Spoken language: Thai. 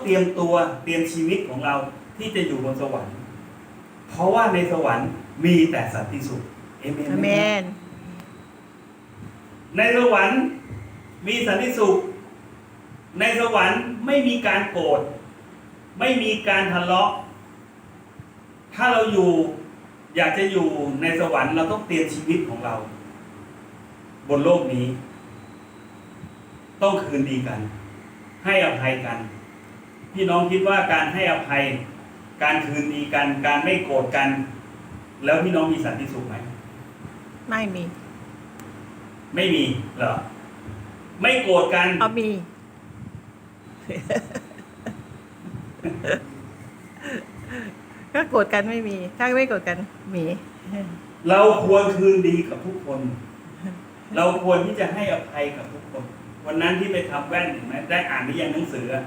เตรียมตัวเตรียมชีวิตของเราที่จะอยู่บนสวรรค์ เพราะว่าในสวรรค์มีแต่สันติสุขเอเมนอไหเมครับนในสวรรค์มีสันติสุข ในสวรรค์ไม่มีการโกรธ ไม่มีการทะเลาะ ถ้าเราอยู่อยากจะอยู่ในสวรรค์เราต้องเตรียมชีวิตของเรา บนโลกนี้ ต้องคืนดีกัน ให้อภัยกัน พี่น้องคิดว่าการให้อภัย การคืนดีกัน การไม่โกรธกัน แล้วพี่น้องมีสันติสุขไหม ไม่มี ไม่มีเหรอ ไม่โกรธกันเอามีถ้าโกรธกันไม่มี ถ้าไม่โกรธกันมี เราควรคืนดีกับทุกคน เราควรที่จะให้อภัยกับทุกคน วันนั้นที่ไปทำแว่นเห็นไหมได้อ่านหรือยังหนังสืออะ